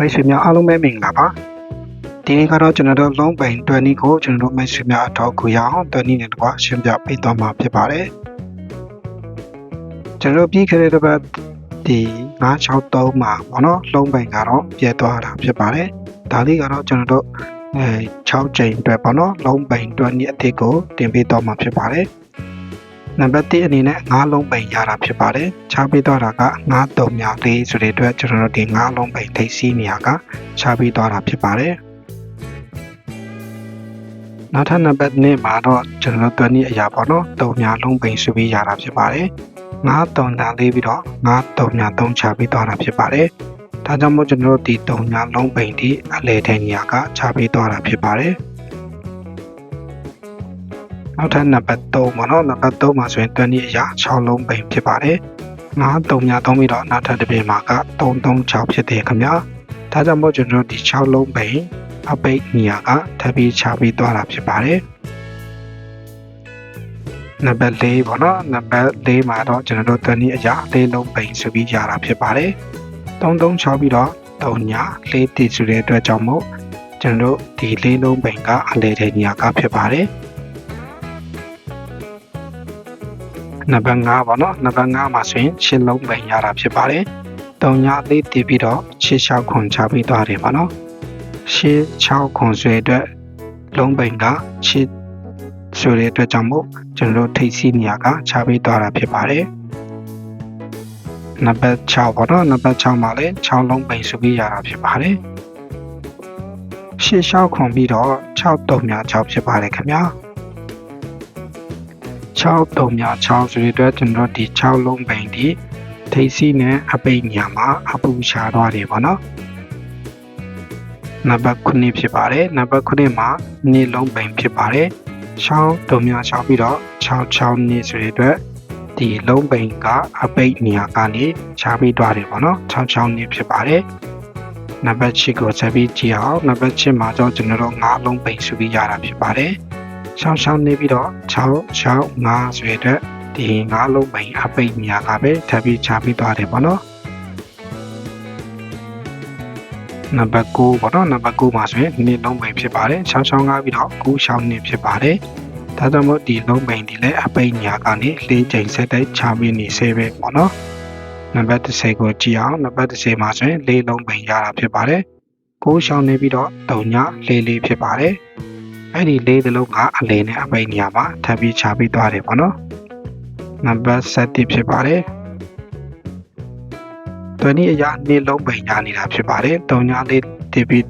မိတ်ဆွေများအားလုံးပဲမင်္ဂလာပါဒီနေ့ကတော့ကျွန်တော်တို့လုံးပိန်20ကိုကျွန်တော်တို့မိတ်ဆွေများအထောက်အကူရအောင်20နဲ့တကွာရှင်းပြပေးသွားမှာဖြစ်ပါတယ်ကျွန်တော်တို့ပြီးခဲ့တဲ့တစ်ပတ်ဒီ963မှာပေါ့နော်လုံးပိန်ကတော့ပြဲသွားတာဖြစ်ပါတယ်ဒါလေးကတော့ကျွန်တော်တို့အဲ6ချိန်အတွက်ပေါ့နော်လုံးပိန်20အသစ်ကိုတင်ပေးသွားမှာဖြစ်ပါတယ် နံပါတ်1အနေနဲ့9လုံးပိန်ရတာဖြစ်ပါတယ်။ချပေးသွားတာက9တုံများ4ဆိုတဲ့အတွက်ကျွန်တော်တို့ဒီ9လုံးပိန်ထိပ်စီးနေရကချပေးသွားတာဖြစ်ပါတယ်။နောက်ထပ်နံပါတ်2မှာတော့ကျွန်တော်တို့တွနည်းအရာပေါ့နော်တုံများလုံးပိန်ဆိုပြီးရတာဖြစ်ပါတယ်။9တုံညာလေးပြီးတော့9တုံညာ3ချပေးသွားတာဖြစ်ပါတယ်။ဒါကြောင့်မို့ကျွန်တော်တို့ဒီတုံညာလုံးပိန်ဒီအလဲတဲ့နေရာကချပေးသွားတာဖြစ်ပါတယ်။ နောက်ထပ်နံပါတ်3ပေါ့နော်နံပါတ်3မှာဆိုရင်တွနည်းအရာ6လုံးပိန်ဖြစ်ပါတယ်။9တုံညာ3ပြီးတော့နောက်ထပ်တစ်ပြင်မှာက336ဖြစ်တယ်ခင်ဗျာ။ဒါကြောင့်မို့ကျွန်တော်တို့ဒီ6လုံးပိန်အပိတ်နေရာကထပ်ပြီးချပေးသွားတာဖြစ်ပါတယ်နံပါတ်4ပေါ့နော်နံပါတ်4မှာတော့ကျွန်တော်တို့တနည်းအရာလေးလုံးပိန်ဆိုပြီးရတာဖြစ်ပါတယ်336ပြီးတော့3ညာ4တိဆိုတဲ့အတွက်ကြောင့်မို့ကျွန်တော်တို့ဒီလေးလုံးပိန်ကအလဲတဲ့နေရာကဖြစ်ပါတယ် နံပါတ်5ပေါ့နော်နံပါတ်5မှာဆိုရင်ရှင်းလုံးပိန်ရတာဖြစ်ပါတယ်3ညာလေးတည်ပြီးတော့ရှင်းလျှောက်ခွန်ချပြီးသွားတယ်ပေါ့နော်ရှေး6ခွန်ဆွဲအတွက်လုံးပိန်ကရှေးဆိုတဲ့အတွက်ကြောင့်မို့ကျွန်တော်တို့ထိပ်စီးနေရာကချပေးသွားတာဖြစ်ပါတယ်နံပါတ်6ပေါ့နော်နံပါတ်6မှာလည်း6လုံးပိန်ဆိုပြီးရတာဖြစ်ပါတယ်ရှေး6ခွန်ပြီးတော့6တုံများ6ဖြစ်ပါတယ်ခင်ဗျာ 6တုံများ6ဆိုတဲ့အတွက်ကျွန်တော်ဒီ6လုံးပိန်ဒီထိပ်စီးနဲ့အပိတ်ညာမှာအပူရှာသွားတယ်ပေါ့နော်နံပါတ်9ဖြစ်ပါတယ်နံပါတ်9မှာနေ့လုံးပိန်ဖြစ်ပါတယ်6တုံများ6ပြီးတော့66နေ့ဆိုတဲ့အတွက်ဒီလုံးပိန်ကအပိတ်နေရာကနေခြားပြီးသွားတယ်ပေါ့နော်66နေ့ဖြစ်ပါတယ်နံပါတ်6ကိုဆက်ပြီးကြည့်အောင်နံပါတ်6မှာတော့ကျွန်တော်တို့9လုံးပိန်ဆိုပြီးရတာဖြစ်ပါတယ် 66နေ့ပြီးတော့665ဆိုတဲ့အတွက်ဒီ9လုံးပိန်အပိတ်နေရာကပဲထပ်ပြီးခြားပြီးသွားတယ်ပေါ့နော်နံပါတ်9ပေါ့နော်နံပါတ်9မှာဆိုရင်နေ့လုံးပိန်ဖြစ်ပါတယ်665ပြီးတော့9ရှောင်းနှစ်ဖြစ်ပါတယ်ဒါကြောင့်မို့ဒီလုံးပိန်ဒီလည်းအပိန်ညာကနေ၄ချိန်ဆက်တိုက်ချပြီးနေစေပဲပေါ့နော်နံပါတ်10ကိုကြည့်အောင်နံပါတ်10မှာဆိုရင်၄လုံးပိန်ရတာဖြစ်ပါတယ်9ရှောင်းနေပြီးတော့3ည၄၄ဖြစ်ပါတယ် အဲ့ဒီ၄တလုံးကအလဲနဲ့အပိန်ညာမှာထပ်ပြီးချပြီးသွားတယ်ပေါ့နော်နံပါတ်7ဖြစ်ပါတယ်တွင်ဤအရာနေလုံးပိန်ညာနေတာဖြစ်ပါတယ်။တုံညာလေးတပြီး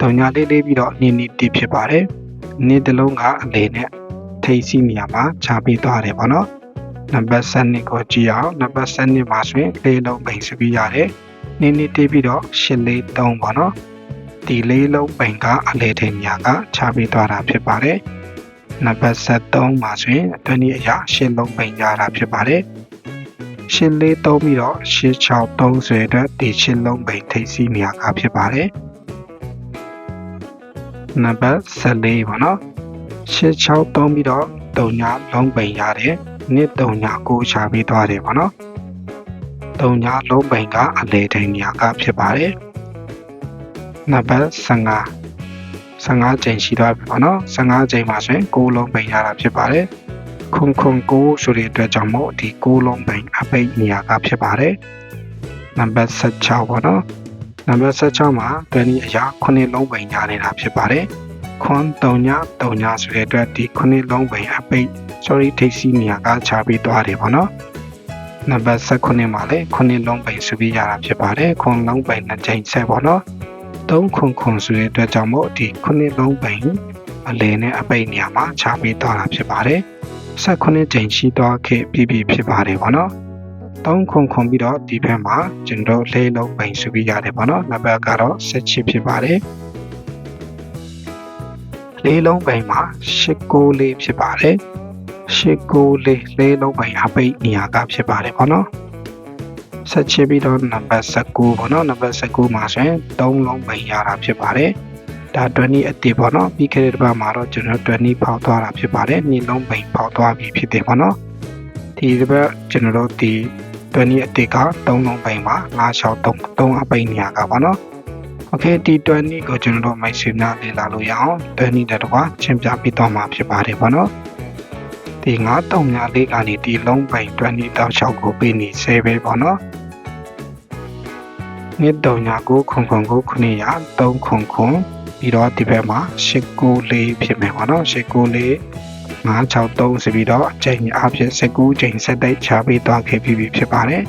တုံညာလေးလေးပြီးတော့နေနေတည်ဖြစ်ပါတယ်။နေတလုံးကအလေနဲ့ထိပ်စီနေရာမှာခြာပေးသွားတယ်ပေါ့နော်။နံပါတ်7ကိုကြည့်အောင်နံပါတ်7မှာဆိုရင်လေးလုံးပိန်စပြီးရတယ်။နေနေတည်ပြီးတော့8လေး3ပေါ့နော်။ ဒီလေးလုံးပိန်ကအလေတဲ့နေရာကခြာပေးသွားတာဖြစ်ပါတယ်။နံပါတ်73မှာဆိုရင်တွင်ဤအရာ8လုံးပိန်ရတာဖြစ်ပါတယ်။ရှင်းလေးသုံးပြီးတော့ရှင်း6 30အတွက်ဒီရှင်းလုံးပိန်ထိပ်စီးနေရာကဖြစ်ပါတယ်နံပါတ်14ပါနော်ရှင်း6သုံးပြီးတော့တုံညာလုံးပိန်ရတယ်နှစ်တုံညာကိုချပြီးသွားတယ်ပါနော်တုံညာလုံးပိန်ကအလေထိန်နေရာကဖြစ်ပါတယ် နံပါတ်15 15ချိန်ရှိသွားပြီပေါ့နော်15ချိန်မှာဆိုရင်6လုံးပိန်ရတာဖြစ်ပါတယ်ခုံခုံကိုဆိုတဲ့အတွက်ကြောင့်မို့ဒီကိုလုံးပိန်အပိတ်နေရာကဖြစ်ပါတယ်နံပါတ်16ပေါ့နော်နံပါတ်16မှာတွင်ဒီအရာ9လုံးပိန်ညာနေတာဖြစ်ပါတယ်ခွန်3ည3ညဆိုတဲ့အတွက်ဒီ9လုံးပိန်အပိတ် sorry ထိပ်စီးနေရာကခြားပြီးသွားတယ်ပေါ့နော်နံပါတ်19မှာလည်း9လုံးပိန်ဆိုပြီးရတာဖြစ်ပါတယ်ခွန်လုံးပိန်နှစ်ချိန်ဆက်ပေါ့နော် 3ခွန်ခွန်ဆိုတဲ့အတွက်ကြောင့်မို့ဒီ9လုံးပိန်အလဲနဲ့အပိတ်နေရာမှာခြားပြီးသွားတာဖြစ်ပါတယ်18ကြိမ်ရှိသွားခဲ့ပြီးပြီဖြစ်ပါတယ်ဗောနော်3ခုခုပြီးတော့ဒီဘက်မှာကျွန်တော်လေးလုံးပိန်စုပြီးရတယ်ဗောနော်နံပါတ်ကတော့18ဖြစ်ပါတယ်လေးလုံးပိန်မှာ89လေးဖြစ်ပါတယ်89လေးလေးလုံးပိန်အပိတ်နေရာကဖြစ်ပါတယ်ဗောနော် ဆက်ချပြီးတော့နံပါတ်19ပေါ့နော်နံပါတ်19မှာဆိုရင်3လုံးပိုင်ရတာဖြစ်ပါတယ်ဒါ20အတေပေါ့နော်ပြီးခဲ့တဲ့တစ်ပတ်မှာတော့ကျွန်တော်20ဖောက်သွားတာဖြစ်ပါတယ်နှစ်လုံးပိုင်ဖောက်သွားပြီဖြစ်တယ်ပေါ့နော်ဒီတစ်ပတ်ကျွန်တော်တို့ဒီ20အတေက3လုံးပိုင်ပါ963 3အပိုင်နေရာကပေါ့နော် Okay ဒီ20ကိုကျွန်တော်တို့မိုက်ဆွေများလေ့လာလို့ရအောင်20တက်တော့ချင်းပြပြီးတော့မှာဖြစ်ပါတယ်ပေါ့နော်ဒီ9တောင်များလေးကနေဒီလုံးပိုင်20တောက်လျှောက်ကိုပြနေဆဲပဲပေါ့နော် 2399009300ပြီးတော့ဒီဘက်မှာ694ဖြစ်မယ်ပေါ့နော်694 963ဆိုပြီးတော့အချိန်အဖြစ်19ချိန်ဆက်တိုက်ချပေးသွားခဲ့ပြီးဖြစ်ပါတယ်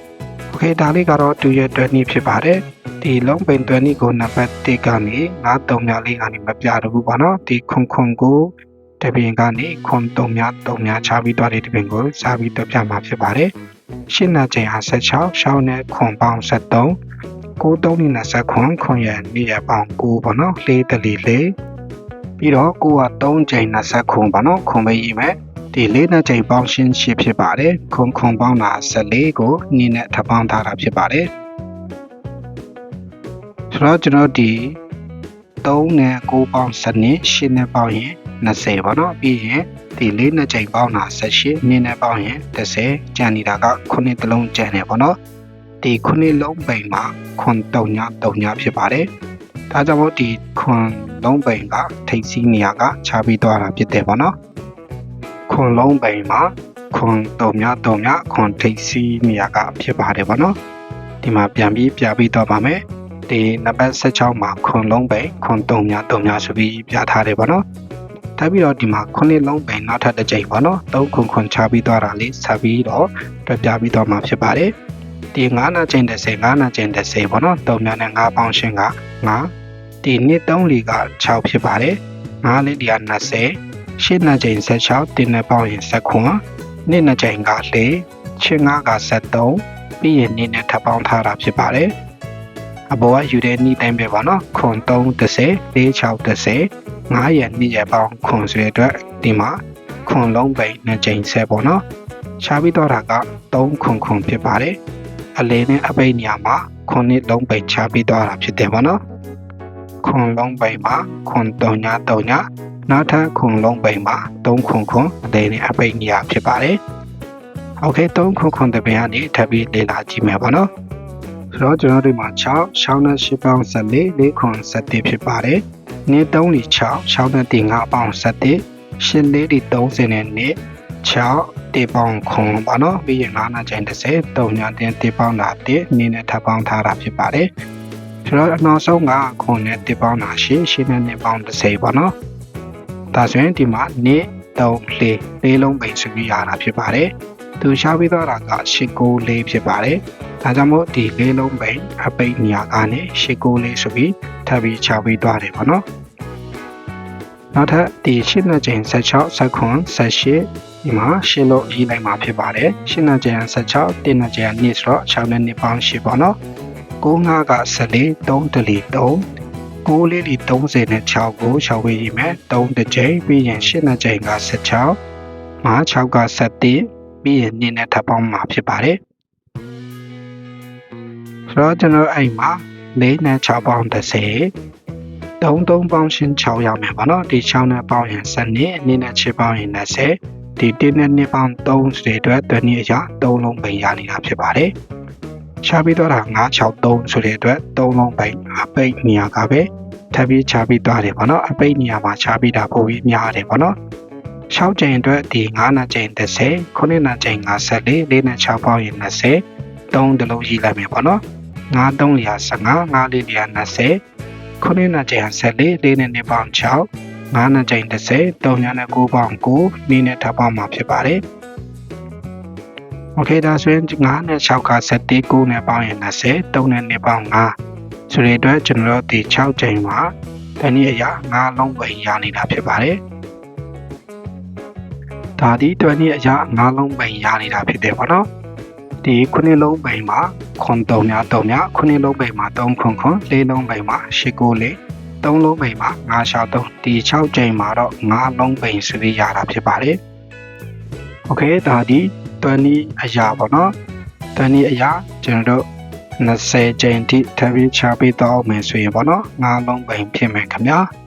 ။ Okay ဒါလေးကတော့2ရက်20ဖြစ်ပါတယ်။ဒီလုံးပိန်20ကိုနံပါတ်1ကနေ93များလေးကနေမပြတော့ဘူးပေါ့နော်။ဒီခွန်ခွန်ကိုတပင်ကနေခွန်3များ3များချပြီးသွားတဲ့တပင်ကိုစားပြီးတော့ပြမှာဖြစ်ပါတယ်။ ရှင်းနာချိန်အား16ရှောင်းနဲ့ခွန်ပေါင်း73 93နဲ့20ခွန်ခွန်ရနေရပေါင်း9ပေါ့နော်4တလီလေးပြီးတော့ကိုက3ချိန်20ခွန်ပေါ့နော်ခွန်ပဲရေးမယ်ဒီလေးနဲ့ချိန်ပေါင်းရှင်းရှင်းဖြစ်ပါတယ်ခွန်ခွန်ပေါင်းတာ14ကိုနင်းနဲ့ထပ်ပေါင်းထားတာဖြစ်ပါတယ်ဆိုတော့ကျွန်တော်ဒီ3နဲ့9ပေါင်း7နဲ့8နဲ့ပေါင်းရင်20ပေါ့နော်ပြီးရင် ဒီလေးနဲ့ချိန်ပေါင်းတာ18နင်းနဲ့ပေါင်းရင်30ကျန်နေတာက9တလုံးကျန်တယ်ပေါ့နော်ဒီ9လုံးပိန်မှာခွန်3ည3ညဖြစ်ပါတယ်ဒါကြောင့်မို့ဒီခွန်လုံးပိန်ကထိတ်စီးနေရာကခြားပြီးသွားတာဖြစ်တယ်ပေါ့နော်ခွန်လုံးပိန်မှာခွန်3ည3ညခွန်ထိတ်စီးနေရာကဖြစ်ပါတယ်ပေါ့နော်ဒီမှာပြန်ပြီးပြပြီးတော့ပါမယ်ဒီနံပါတ်16မှာခွန်လုံးပိန်ခွန်3ည3ညဆိုပြီးပြထားတယ်ပေါ့နော် ထားပြီးတော့ဒီမှာခုနှစ်လုံးပိန်နောက်ထပ်တစ်ကြိမ်ပေါ့နော်3ခွန်ခွန်ချပြီးသွားတာလေးဆက်ပြီးတော့ပြပြပြီးတော့မှာဖြစ်ပါတယ်ဒီ9နာချိန်30 9နာချိန်30ပေါ့နော်3များနဲ့5ပေါင်းရှင်းက9ဒီနှစ်3လီက6ဖြစ်ပါတယ်9လေးဒီက20ရှင်းနာချိန်16တင်းနဲ့ပေါင်းရင်7ခွန်နှစ်နှစ်ချိန်က4ချင်း9က73ပြီးရင်နှစ်နဲ့ထပ်ပေါင်းထားတာဖြစ်ပါတယ် အပေါ်ကယူတဲ့နှီးတိုင်းပဲပေါ့နော်ခွန်3 30 4 6 30 9ရက်2ရက်ပေါင်းခွန်ဆွဲအတွက်ဒီမှာခွန်လုံးပိန်2ချိန်ဆက်ပေါ့နော်ရှားပြီးတော့တာက3ခွန်ခွန်ဖြစ်ပါတယ်အလဲနဲ့အပိတ်နေရာမှာခွန်နှစ်လုံးပိန်ချပြီးတော့တာဖြစ်တယ်ပေါ့နော်ခွန်လုံးပိန်မှာခွန်3ည3ညနောက်ထပ်ခွန်လုံးပိန်မှာ3ခွန်ခွန်အလဲနဲ့အပိတ်နေရာဖြစ်ပါတယ်โอเค3ခွန်ခွန်တပင်ကနေထပ်ပြီးလေ့လာကြည့်မယ်ပေါ့နော် ဆိုတော့ကျွန်တော်တို့မှာ6 6နဲ့8ပေါင်း14 4ခွန်17ဖြစ်ပါတယ်နေ3လီ6 6နဲ့တင်5ပေါင်း17ရှင်းလေးဒီ30နဲ့နေ6တေပေါင်းခွန်ပါနော်ပြီးရင်9နာကျန်30 3ညာတင်တေပေါင်းတာ1နေနဲ့ထပ်ပေါင်းထားတာဖြစ်ပါတယ်ဆိုတော့အနောက်ဆုံးကခွန်နဲ့တေပေါင်းတာရှင်းရှင်းနဲ့နေပေါင်း30ပါနော်ဒါဆိုရင်ဒီမှာနေ3လေးလေးလုံးပိန်ဆိုပြီးရတာဖြစ်ပါတယ် သူရှားပြီးတော့တာက89လေးဖြစ်ပါတယ်ဒါကြောင့်မို့ဒီလေးလုံးပိန်အပိတ်ညာကနေ89လေးဆိုပြီးထပ်ပြီးချပြီးသွားတယ်ပေါ့နော်နောက်ထပ်ဒီရှင်းတဲ့ချိန်16 19 18ဒီမှာရှင်းလို့ရေးလိုက်မှာဖြစ်ပါတယ်ရှင်းတဲ့ချိန်16တင်းတဲ့ချိန်2ဆိုတော့6နဲ့2ပေါင်း8ပေါ့နော်95က14 3တလီ3 9လေးလီ30နဲ့6ကို6ဝေးရေးမယ်3တစ်ချိန်ပြီးရင်ရှင်းတဲ့ချိန်က16 5 6က17 ပြီးရင်2နဲ့ထပ်ပေါင်းမှာဖြစ်ပါတယ်ဆိုတော့ကျွန်တော်အဲ့မှာ4နဲ့6ပေါင်း30 3 3ပေါင်းရှင်း6ရမယ်ပေါ့နော်ဒီ6နဲ့ပေါင်းရင်7နှစ်အနည်းနဲ့6ပေါင်းရင်20ဒီ1နဲ့2ပေါင်း3ဆိုတဲ့အတွက်တွနည်းအရာ3လုံးပိန်ရနေတာဖြစ်ပါတယ်ရှားပြီးတော့တာ963ဆိုတဲ့အတွက်3လုံးပိန်အပိတ်နေရာကပဲထပ်ပြီးချပြီးသွားတယ်ပေါ့နော်အပိတ်နေရာမှာချပြီးတာပို့ပြီးများတယ်ပေါ့နော် 6ချိန်အတွက်ဒီ9နာချိန်30 9နာချိန်54 4နဲ့6ပေါင်းရင်20 3တလုံးရှိလိုက်မယ်ပေါ့နော်9 3လျာ15 9လေးလျာ20ခုနှစ်နဲ့ချိန်14လေးနဲ့နှစ်ပေါင်း6 9နဲ့ချိန်30 3ညနဲ့9ပေါင်း9နေ့နဲ့ထပ်ပေါင်းမှာဖြစ်ပါတယ်โอเคဒါဆိုရင်9နဲ့6က17 9နဲ့ပေါင်းရင်20 3နဲ့နှစ်ပေါင်း9ဆိုတဲ့အတွက်ကျွန်တော်တို့ဒီ6ချိန်မှာတနည်းအရာ9လုံးပဲရနေတာဖြစ်ပါတယ် ဒါဒီ20အရာ9လုံးပိုင်ရနေတာဖြစ်တယ်ပေါ့နော်ဒီ9လုံးပိုင်မှာခွန်3များ3များ9လုံးပိုင်မှာ3ခွန်ခွန်4လုံးပိုင်မှာ6ကိုလေး3လုံးပိန်မှာ9ရှောက်3ဒီ6ကြိမ်မှာတော့9လုံးပိန်ဆွေးရတာဖြစ်ပါတယ်။ Okay ဒါဒီ20အရာပေါ့နော်။20အရာကျွန်တော်တို့20ကြိမ်တိထပ်ပြီးချပေးတော့မယ်ဆိုရင်ပေါ့နော်9လုံးပိန်ဖြစ်မယ်ခင်ဗျာ။